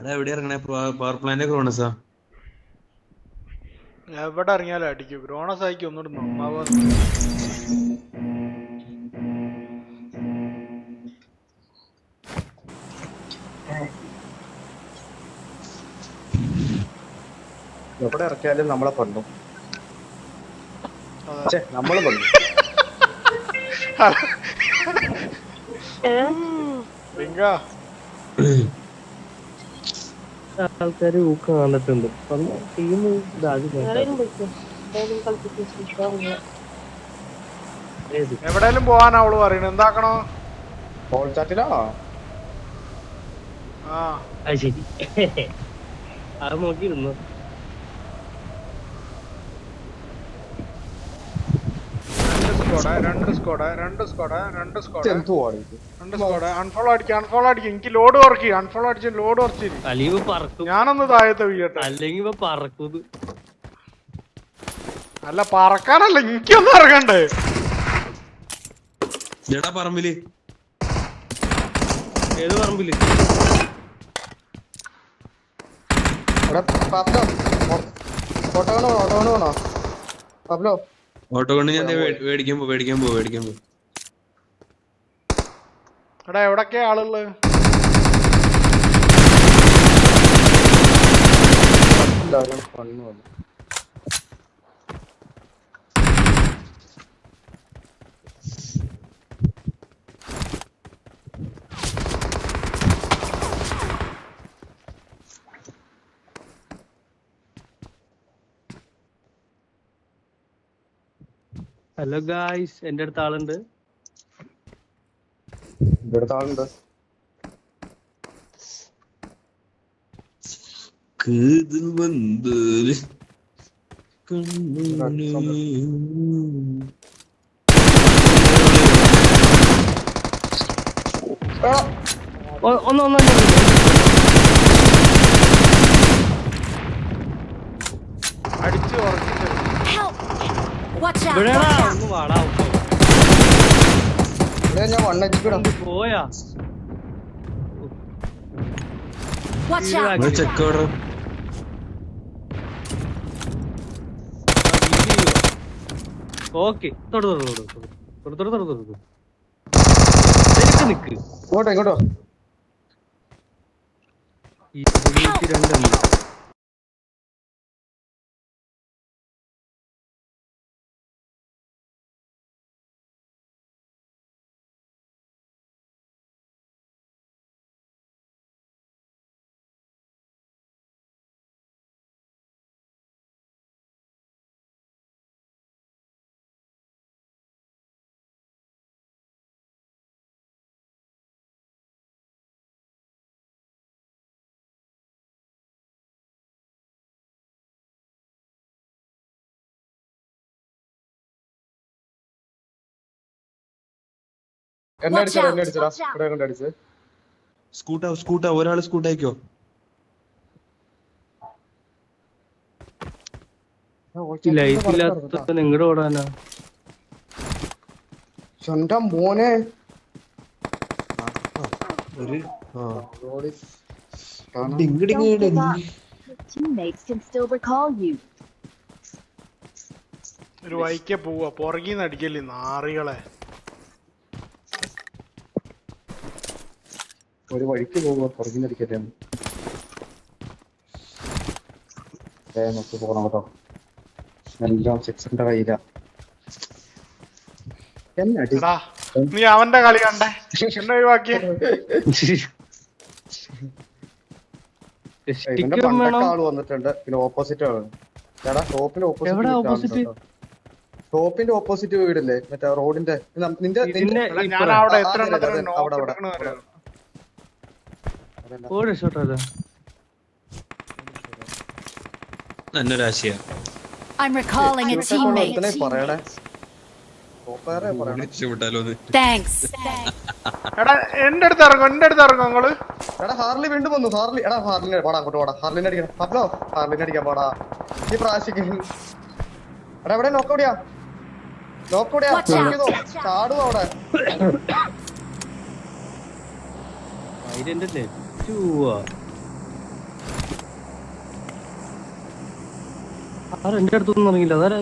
എടാ എവിടെ ഇറങ്ങണേ? Power plant ക്രോണസാ എവിടെ ഇറങ്ങിയാലും അടിക്കും. ഗ്രോണസ് ആയിക്കും ഒന്നുകൂടി നന്നാവാ എവിടെ ഇറക്കിയാലും നമ്മളെ പണ്ടും നമ്മളെ പണ്ടും റിങ്ക ആൾക്കാര് കാണുന്നുണ്ട് അപ്പം ടീം എവിടെയെങ്കിലും പോവാൻ അവൾ പറയണ. എന്താക്കണോ? ഹോൾ ചാറ്റിലോ ആ. ശരി. അത് നോക്കിയിരുന്നു. സ്ക്വാഡ് രണ്ട് സ്ക്വാഡ് രണ്ട് സ്ക്വാഡ് രണ്ട് സ്ക്വാഡ് രണ്ട് സ്ക്വാഡ് അൺഫോളോ അൺഫോളോ എനിക്ക് ലോഡ് കുറയ്ക്കുക അൺഫോളോ അടിച്ച് ലോഡ് കുറച്ച് ഞാനൊന്ന് താഴത്തെ വീഴട്ടെ അല്ലെങ്കിൽ പറക്കുന്നത് അല്ല പറക്കാനല്ല എനിക്കൊന്നും ഇറങ്ങണ്ടേ. എടാ പറമ്പിൽ. ഏത് പറമ്പിൽ? പബ്ലോ ഓട്ടോ ഓട്ടോണോ പബ്ലോ ഓട്ടോ കൊണ്ട് ഞാൻ മേടിക്കാൻ പോ മേടിക്കാൻ പോ മേടിക്കാൻ പോ. എടാ എവിടൊക്കെയാ ആളുള്ളത് എല്ലാവരും കണ്ണു വന്നു ഹലോ ഗായ്സ് എന്റെ അടുത്ത് ആളുണ്ട്. അടിച്ചു Watch out. Watch out. ഒന്ന് വാടാ ഒന്ന്. ഇവിടെ ഞാൻ വൺ Watch out. ഇവിടെ ചെക്ക് ഓർഡർ ഓക്കെ തൊടു തൊടു തൊടു തൊടു തൊടു തൊടു തൊടു നിനക്ക് നിക്ക്. ഇങ്ങോട്ടോ ഇങ്ങോട്ടോ ഈ സ്കൂട്ടാ സ്കൂട്ടാ ഒരാൾ സ്കൂട്ടായിക്കോ ലൈറ്റില്ലാത്ത നിങ്ങടെ ഓടാനാ സ്വന്തം മോനെ. ഒരു വൈക്ക പോവാ പുറകിന്ന് അടിക്കല്ലേ നാറികളെ. ഒരു വഴിക്ക് പോകുക പുറകിൽ അടിക്കട്ടെ നോക്കി കേട്ടോ. സിക്സിന്റെ കയ്യില. നീ അവന്റെ കളി കണ്ടേ? എന്നെ ഒഴിവാക്കിയ. വന്നിട്ടുണ്ട്. പിന്നെ ഓപ്പോസിറ്റ് ആണ് ടോപ്പിന്റെ ഓപ്പോസിറ്റ് ഓപ്പോസിറ്റ് വീടില്ലേ? മറ്റേ റോഡിന്റെ നിന്റെ നിന്റെ അവിടെ അവിടെ. അവിടെ ഓട് ഷോട്ട്. അതാ നല്ലൊരാശയാ I'm recalling a teammate. പറയണേ. രക്ഷപ്പെട്ടാലോ അത്. Thanks. എടാ എന്റെ അടുത്ത് ഇറങ്ങും എന്റെ അടുത്ത് ഇറങ്ങും നിങ്ങൾ എടാ ഹാർലി വീണ്ടും വന്നു. ഹാർലി എടാ ഹാർലിനെ പാടാ അങ്ങോട്ട് പാടാ ഹാർലിനെ അടിക്കണം. പബ്ലോ ഹാർലിനെ അടിക്കാൻ പാടാ ഈ പ്രാവശ്യം. എടാ എവിടെ നോക്കോടിയാ നോക്കോടിയാ Watch out. ചാടും അവിടെ? അതിന്റെ തിരിച്ചു പോവാ എന്റെ അടുത്തൊന്നും അറിയില്ല അതാരാ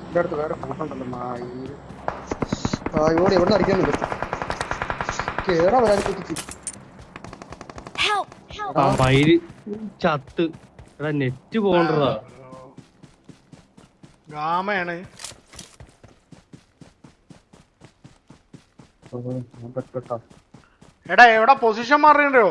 എന്റെ അടുത്ത് വേറെ കണക്കുണ്ടല്ലോ നായൂര് നായോട് എവിടെ അടിക്കാൻ പറ്റും വരാൻ ആ മയിൽ ചത്ത്. എടാ നെറ്റ് പോണ്ടതാ. ഗാമയാണ്. പെട്ടോ എടാ എവിടെ പൊസിഷൻ മാറിയോ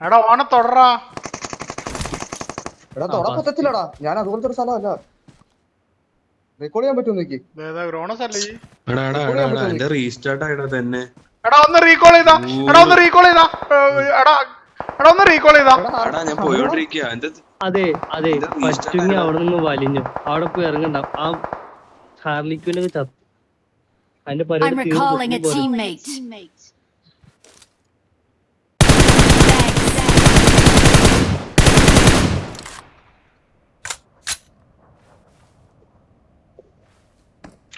എടാ ഓനെ തൊടറാ. എടാ തൊട പറ്റത്തില്ലടാ. ഞാൻ അതുപോലത്തെ ഒരു സ്ഥലമല്ല. റെക്കോർഡ് ചെയ്യാൻ പറ്റുമോ നോക്കി? ഗ്രോണസ് അല്ലേ? എടാ എടാ എടാ എടാ എന്റെ റീസ്റ്റാർട്ട് ആയിടാ തന്നെ. എടാ ഒന്ന് റീകോൾ ചെയ്താ. എടാ ഒന്ന് റീകോൾ ചെയ്താ. എടാ എടാ ഒന്ന് റീകോൾ ചെയ്താ. എടാ ഞാൻ പോയോണ്ടിരിക്കുക എന്റെ അതെ അതെ പറ്റുങ്ങി അവിടെ നിന്ന് വലിഞ്ഞു. അവിടെ പോയി ഇറങ്ങണ്ട. ആ ഹാർലിക്വിനൊക്കെ ചത്ത്. അതിന്റെ പരിപാടി.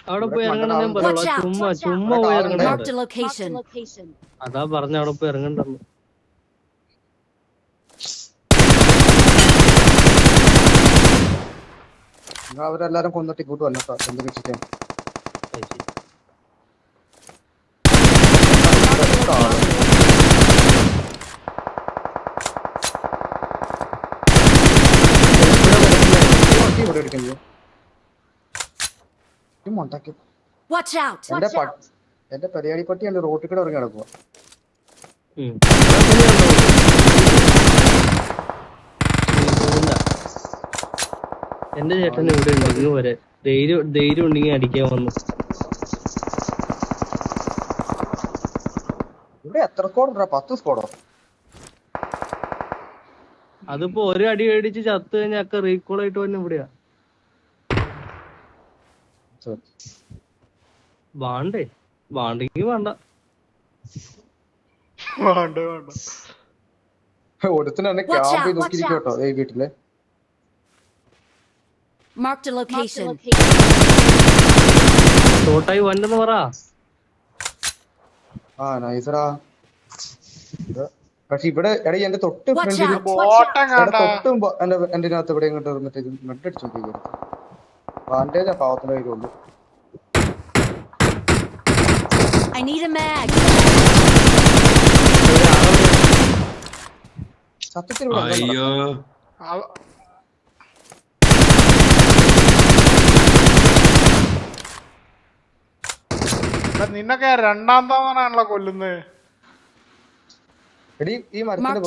അവിടെ പോയി ഇറങ്ങണം ഞാൻ Watch ചുമ്മാ ചുമ്മാ പോയി location. അതാ പറഞ്ഞ അവിടെ പോയി ഇറങ്ങണ്ടെന്ന്. നിങ്ങൾ അവരെല്ലാരും കൊന്നിട്ട് ഇങ്ങോട്ട് വന്നോ എന്ത് വെച്ചിട്ട് ഇവിടെ അടിക്കുന്നത് ഈ മൊണ്ടാക്കി! എന്റെ പ- എന്റെ പരിയാടി പട്ടിയാണ് റോട്ടിൽ കൂടെ ഇറങ്ങി കിടക്കുക എന്റെ ചേട്ടൻ ഇവിടെ ഉണ്ടെങ്കിൽ വരെ. ധൈര്യം ധൈര്യം ഉണ്ടെങ്കിൽ അടിക്കാൻ വന്നു. ഇവിടെ എത്ര സ്കോഡ് ഉണ്ടോ പത്ത് സ്കോഡോ അതിപ്പോ ഒരു അടി മേടിച്ച് ചത്തു കഴിഞ്ഞാൽ ഒക്കെ റീകോൾ ആയിട്ട് വന്നെ ഇവിടെയാ. വാണ്ടേ. വാണ്ടെങ്കി വേണ്ട. വേണ്ട വേണ്ട. ഒരുത്തിന് ക്യാമ്പ് നോക്കിയിരിക്കട്ടോ ഈ വീട്ടിൽ. Marked a location. ഷോട്ടായി വന്നെന്ന് പറ. ആ നൈസറാ പക്ഷെ ഇവിടെ എടാ എന്റെ തൊട്ട് Watch ഫ്രണ്ടിൽ out! ബോട്ടം എന്റെ കണ്ട? തൊട്ടും ബ- എന്റെ എന്റെ അകത്ത് ഇവിടെ ഇങ്ങോട്ട് വന്നിട്ട് ഇത് മെഡ് അടിച്ചു നോക്കി വാന്റേജ് ആ പാവത്തിന്റെ കയ്യിലുള്ളൂ I need a mag. സത്യത്തിൽ ഇവിടെ എന്താ അയ്യോ അവ- നിന്നൊക്കെ രണ്ടാം തവണയാണല്ലോ കൊല്ലുന്നത്. എടീ ഈ മരത്തിന്റെ.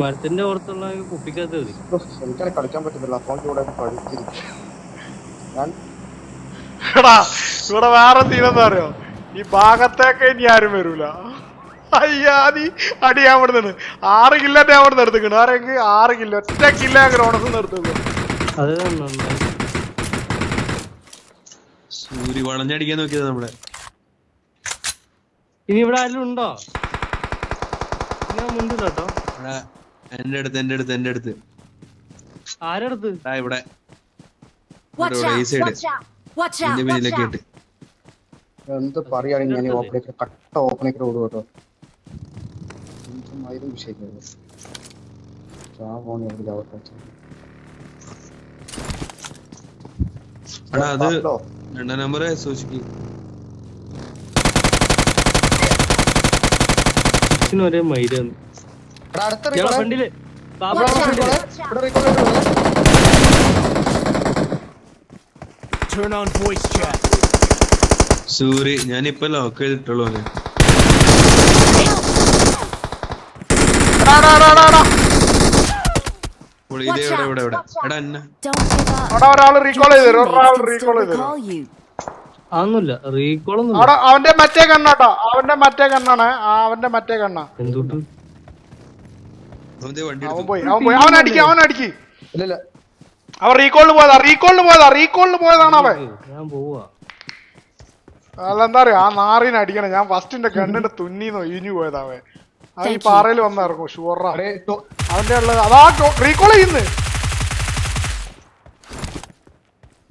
മരത്തിന്റെ പുറത്തുള്ള കുപ്പിക്കകത്ത് മതി ഉഫ്, കളിക്കാൻ പറ്റുന്നില്ല ഫോൺ കൂടെ ഇവിടെ വേറെ തീരെന്താ അറിയോ? ഈ ഭാഗത്തേക്ക് ഇനി ആരും വരൂല. അയ്യാ അടി അടിയാൻ നിന്ന്. ആറ് കില്ലോന്റെ അവിടെ നിന്ന് എടുത്തു ആരെങ്കിൽ ആറ് കില്ല. ഒറ്റ കില്ല ഗ്രോണസ് നിർത്തുന്നു അത് നന്നായി സൂര്യ വളഞ്ഞടിക്കാൻ നോക്കിയതാ നമ്മളെ. ഇനി ഇവിടെ ആരും ഉണ്ടോ? ഞാൻ മുണ്ട് കേട്ടോ. എന്റെ അടുത്ത് എന്റെ അടുത്ത് എന്റെ അടുത്ത്. ആരടുത്ത് ആ ഇവിടെ. ഇവിടെ ഈ out! Side Watch out! Watch out! എന്റെ Watch പിന്നിലൊക്കെ out! ഇട്ട് എന്ത് പറയുകയാണെങ്കിൽ ഞാൻ ഓപ്പണേക്ക് കട്ട ഓപ്പണേക്ക് bir şey എന്തുമായാലും വിഷയമില്ല ആ ഫോൺ എവിടെ ചാവട്ടെ എടാ അത് രണ്ടാം നമ്പർ സൂക്ഷിക്കും. ഒരേ മൈര എടാ, അടുത്ത ഇയാളെ? ഫ്രണ്ടിൽ. Babu Watch out! ഫ്രണ്ടിൽ. Turn on voice chat. സൂര്യ ഞാനിപ്പൊ ലോക്ക് ചെയ്തിട്ടുള്ളൂ അവനെ അപ്പോൾ ഇത് Watch ഇവിടെ out, ഇവിടെ ഇവിടെ watch out. എടാ എന്നെ Don't give up. അവിടെ ഒരാൾ റീകോൾ ചെയ്തു ഒരാൾ റീകോൾ ചെയ്തു. അതൊന്നുമില്ല. ഒന്നും അവന്റെ മറ്റേ കണ്ണാട്ടോ. അവന്റെ മറ്റേ കണ്ണാണ്. അവന്റെ മറ്റേ കണ്ണാ. എന്തുട്ട്? അവൻ പോയി അവൻ പോയി. അവൻ അടിക്ക അവൻ അടിക്കി. റീകോളിന് പോയതാ റീകോളിന് പോയതാ റീകോളിന് പോയതാണ് അവൻ. ഞാൻ പോവാ. എന്താ പറയാ ആ നാറിനെ അടിക്കണം. ഞാൻ ഫസ്റ്റിന്റെ കണ്ണിന്റെ തുന്നിന്ന് ഇഞ്ഞു പോയതാവേ അവൻ. ഈ പാറയിൽ വന്നിറങ്ങും ഷുവറാ അവന്റെ ഉള്ളത് അതാ റീകോൾ ചെയ്യുന്നു.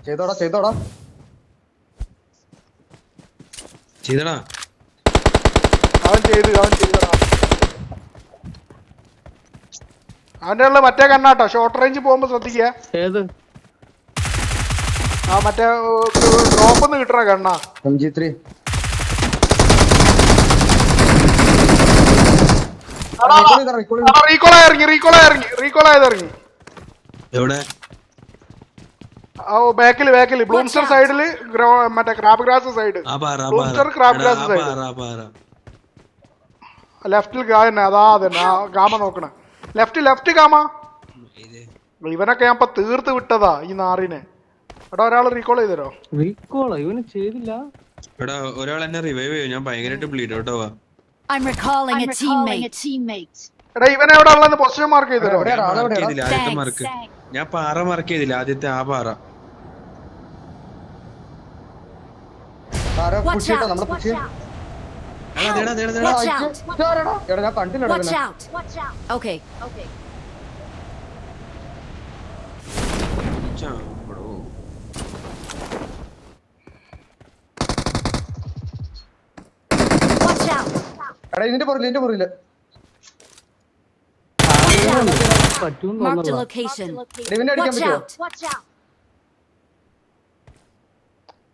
ചെയ്തോടാ ചെയ്തോടാ. ചെയ്തടാ. അവൻ ചെയ്ത് അവൻ ചെയ്തടാ അവന്റെ ഉള്ള മറ്റേ കണ്ണാട്ടോ ഷോർട്ട് റേഞ്ച് പോകുമ്പോ ശ്രദ്ധിക്കുക. ഏത്? ആ മറ്റേ ഡ്രോപ്പ് ഒന്ന് കിട്ടണ കണ്ണാ. M G three. റീകോൾ ഇറങ്ങി റീകോൾ ഇറങ്ങി റീകോൾ ആയത് ഇറങ്ങി. എവിടെ? ആ ബാക്കിൽ ബാക്കിൽ ബ്ലൂംസ്റ്റർ സൈഡിൽ മറ്റേ ക്രാബ് ഗ്രാസ് സൈഡ് ബ്ലൂംസ്റ്റർ ക്രാബ് സൈഡ് ലെഫ്റ്റിൽ തന്നെ അതാ തന്നെ ഗാമ നോക്കണ. ലെഫ്റ്റ് ലെഫ്റ്റ് ഗാമ. ഇത്. ഇവനൊക്കെ ഞാൻ ഇപ്പൊ തീർത്ത് വിട്ടതാ ഈ നാറിനെ. എടാ ഒരാൾ റീകോൾ ചെയ്തരോ? റീകോൾ ഇവന് ചെയ്തില്ല. എടാ ഒരാൾ എന്നെ റിവൈവ് ചെയ്യും. ഞാൻ ഭയങ്കരമായിട്ട് ബ്ലീഡ് ഔട്ട് ആവാ. I'm recalling a teammate. എടാ ഇവൻ എവിടെ ഉള്ളതെന്ന് പൊസിഷൻ മാർക്ക് ചെയ്തരോ എവിടെയാ? മാർക്ക് എവിടെയാടാ? ചെയ്തില്ല ആദ്യത്തെ മാർക്ക് ഞാൻ പാറ മാർക്ക് ചെയ്തില്ല ആദ്യത്തെ ആ പാറ ആരോ Watch പുഷ് ചെയ്തോ out! നമ്മളെ പുഷ് Watch ചെയ്തോ out! എടാ, ദേടാ, ദേടാ, ദേടാ. Watch out! എടാ ഞാൻ കണ്ടില്ലടാ Watch ഇവനെ. out! Watch out! Okay. Okay. ചാമ്പടോ. എടാ ഇതിന്റെ പുറകിൽ ഇതിന്റെ പുറകിൽ പറ്റൂന്ന് Marked a തോന്നുന്നില്ല location. ഇവനെ അടിക്കാൻ Watch പറ്റുമോ out! Watch out!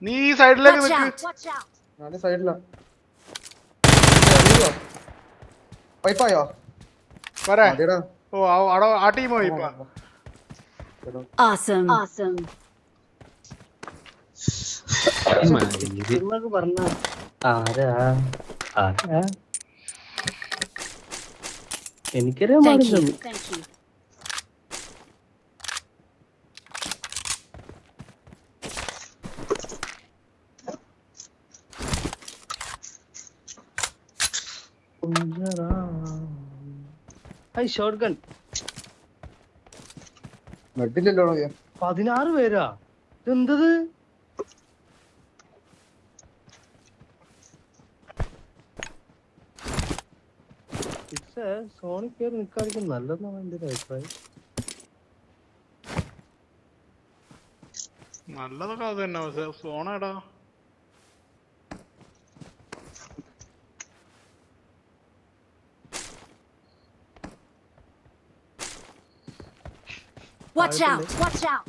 നീ ഈ സൈഡിലേക്ക് Watch നിൽക്ക് out! Watch out! ഞാൻ സൈഡിലാ വൈപ്പായോ വരെ മതിയെടാ. ഓ ആ- അവിടെ ആ ടീം പോയി ഇപ്പൊ Awesome. Awesome. മയിൽ. എന്നൊക്കെ പറഞ്ഞ ആരാ ആരാ ഷോർട്ട് ഗൺ പതിനാറ് പേരാ. ഇതെന്തത്? സോണി കയറി നിൽക്കാതിരിക്കും നല്ലതെന്നാണ് എന്റെ ഒരു അഭിപ്രായം? നല്ലതൊക്കെ അത് തന്നെ. പക്ഷെ സോണടാ Watch out! Watch out!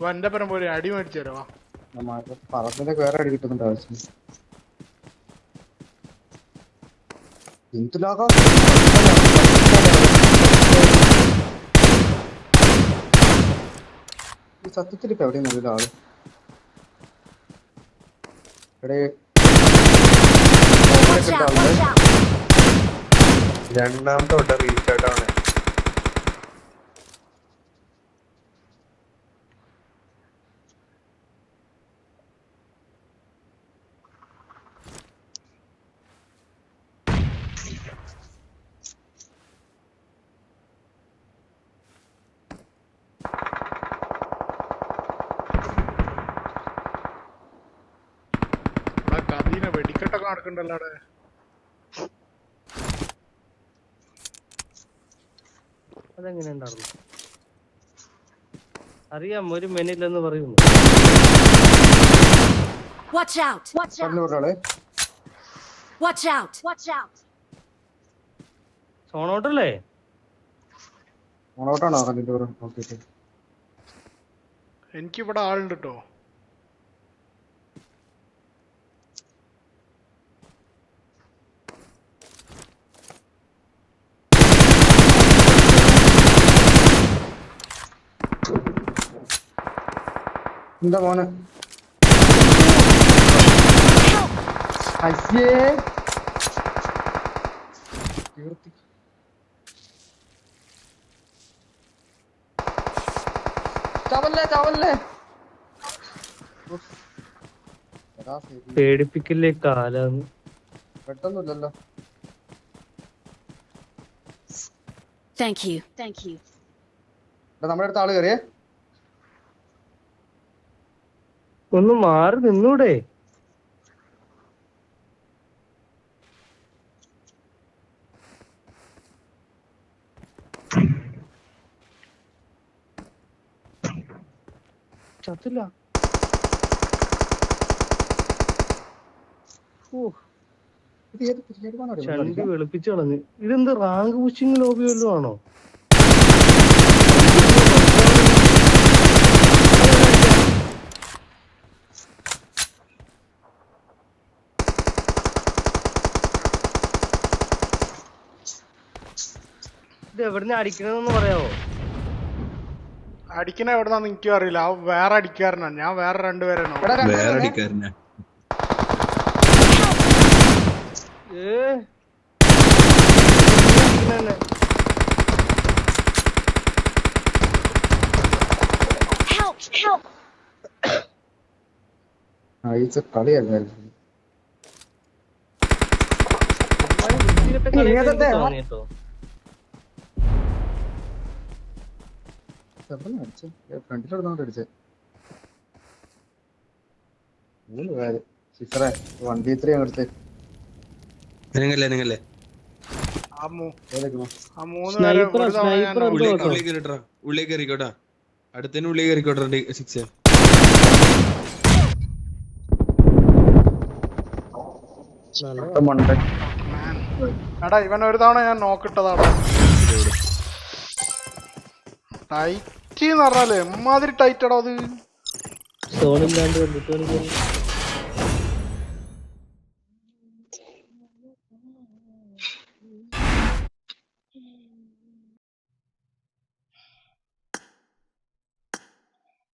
വണ്ടപ്പുറം പോലെ അടി മേടിച്ചു തരുവാ പറമ്പിന്റെ വേറെ അടി കിട്ടുന്നുണ്ട് ആവശ്യം. എന്തിലാകാം സത്യത്തിൽ ഇപ്പൊ എവിടെയും നല്ല ആൾ? out! രണ്ടാമത്തെ തൊട്ട് ആണ്. വെടിക്കെട്ടൊക്കെ നടക്കണ്ടല്ലോ അവിടെ അതെങ്ങനെ ഉണ്ടായിരുന്നു അറിയാം ഒരു മെനില്ലെന്ന് പറയുന്നു Watch out! Watch out! Kannur ഒരാൾ Watch out! Watch out! സോണോട്ടല്ലേ ഓണോട്ടാണോ കണ്ണിന്റെ ഓക്കെ ഓക്കെ എനിക്കിവിടെ ആളുണ്ട് കേട്ടോ എന്താ മോനെ? അയ്യേ. കീർത്തി. ചാവല്ലേ ചാവല്ലേ. പേടിപ്പിക്കല്ലേ കാലാന്ന് പെട്ടെന്നില്ലല്ലോ താങ്ക് യു താങ്ക് യു നമ്മുടെ അടുത്ത ആൾ കയറിയേ ഒന്ന് മാറി നിന്നൂടെ. ചത്തില്ല. ചണ്ടി വെളുപ്പിച്ച് കളഞ്ഞ് ഇതെന്ത് റാങ്ക് പുഷിങ് ലോബി വല്ലതും ആണോ? എവിടുന്ന് അടിക്കണമെന്ന് പറയാവോ? അടിക്കണ എവിടുന്നാന്ന് എനിക്കും അറിയില്ല. ആ വേറെ അടിക്കാരനാ. ഞാൻ വേറെ രണ്ടുപേരാണ് വേറെ അടിക്കാരനാ. ഏ? അടിക്കണന്നെ. അയച്ച ഏതത്തെ? കേട്ടോ. അടിച്ചേ. ഫ്രണ്ടിലെടുത്തോണ്ട് അടിച്ചേ. മൂന്ന് പേര്. വൺ ബി ത്രീ നിങ്ങല്ലേ നിങ്ങല്ലേ. ഉള്ളി കയറിട്ടാ ഉള്ളി കയറിക്കോട്ടാ ഉള്ളി കയറിക്കോട്ടെ സിക്സ്. എടാ ഇവൻ ഒരു തവണ ഞാൻ നോക്കിട്ടതാണ് ടൈറ്റ് എന്ന് പറഞ്ഞാലേ എമ്മാതിരി ടൈറ്റ് എടാ അത്. സോണില്ലാണ്ട് കണ്ടിട്ട്